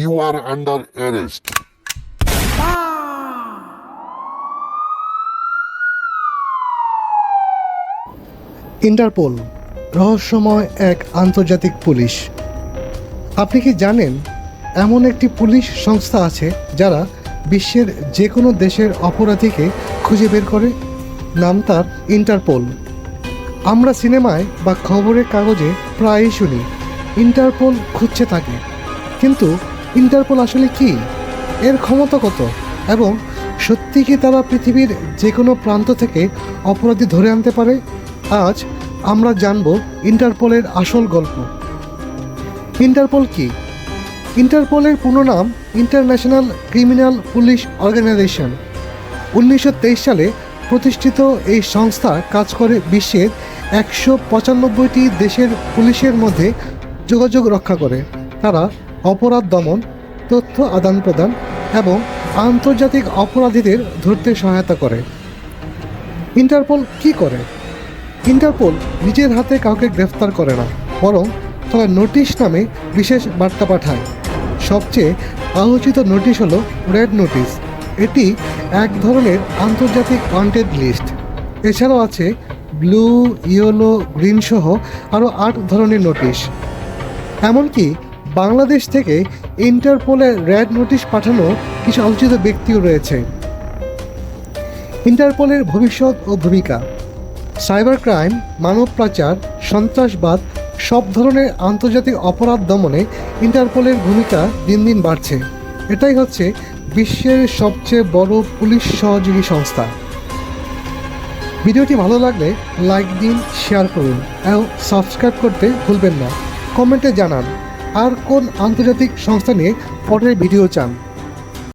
You are under arrest. Interpol, রহস্যময় এক আন্তর্জাতিক পুলিশ। আপনি কি জানেন, এমন একটি পুলিশ সংস্থা আছে যারা বিশ্বের যে কোনো দেশের অপরাধীকে খুঁজে বের করে? নাম তার ইন্টারপোল। আমরা সিনেমায় বা খবরের কাগজে প্রায়ই শুনি, ইন্টারপোল খুঁজছে থাকে কিন্তু ইন্টারপোল আসলে কি? এর ক্ষমতা কত? এবং সত্যি কি তারা পৃথিবীর যে কোনো প্রান্ত থেকে অপরাধী ধরে আনতে পারে? আজ আমরা জানব ইন্টারপোলের আসল গল্প। ইন্টারপোল কি? ইন্টারপোলের পুরো নাম ইন্টারন্যাশনাল ক্রিমিনাল পুলিশ অর্গানাইজেশন। উনিশশো তেইশ সালে প্রতিষ্ঠিত এই সংস্থা কাজ করে বিশ্বের একশো পঁচানব্বইটি দেশের পুলিশের মধ্যে যোগাযোগ রক্ষা করে। তারা অপরাধ দমন, তথ্য আদান প্রদান এবং আন্তর্জাতিক অপরাধীদের ধরতে সহায়তা করে। ইন্টারপোল কি করে? ইন্টারপোল নিজের হাতে কাউকে গ্রেফতার করে না, বরং তারা নোটিশ নামে বিশেষ বার্তা পাঠায়। সবচেয়ে আলোচিত নোটিশ হলো রেড নোটিশ। এটি এক ধরনের আন্তর্জাতিক ওয়ান্টেড লিস্ট। এছাড়াও আছে ব্লু, ইয়েলো, গ্রিন সহ আরও আট ধরনের নোটিশ। এমনকি বাংলাদেশ থেকে ইন্টারপোলে রেড নোটিশ পাঠানো কিছু আলোচিত ব্যক্তিও রয়েছে। ইন্টারপোলের ভবিষ্যৎ ও ভূমিকা। সাইবার ক্রাইম, মানব পাচার, সন্ত্রাসবাদ, সব ধরনের আন্তর্জাতিক অপরাধ দমনে ইন্টারপোলের ভূমিকা দিন দিন বাড়ছে। এটাই হচ্ছে বিশ্বের সবচেয়ে বড় পুলিশ সহযোগী সংস্থা। ভিডিওটি ভালো লাগলে লাইক দিন, শেয়ার করুন। এবং সাবস্ক্রাইব করতে ভুলবেন না। কমেন্টে জানান। আর কোন আন্তর্জাতিক সংস্থা নিয়ে পরের ভিডিও চান?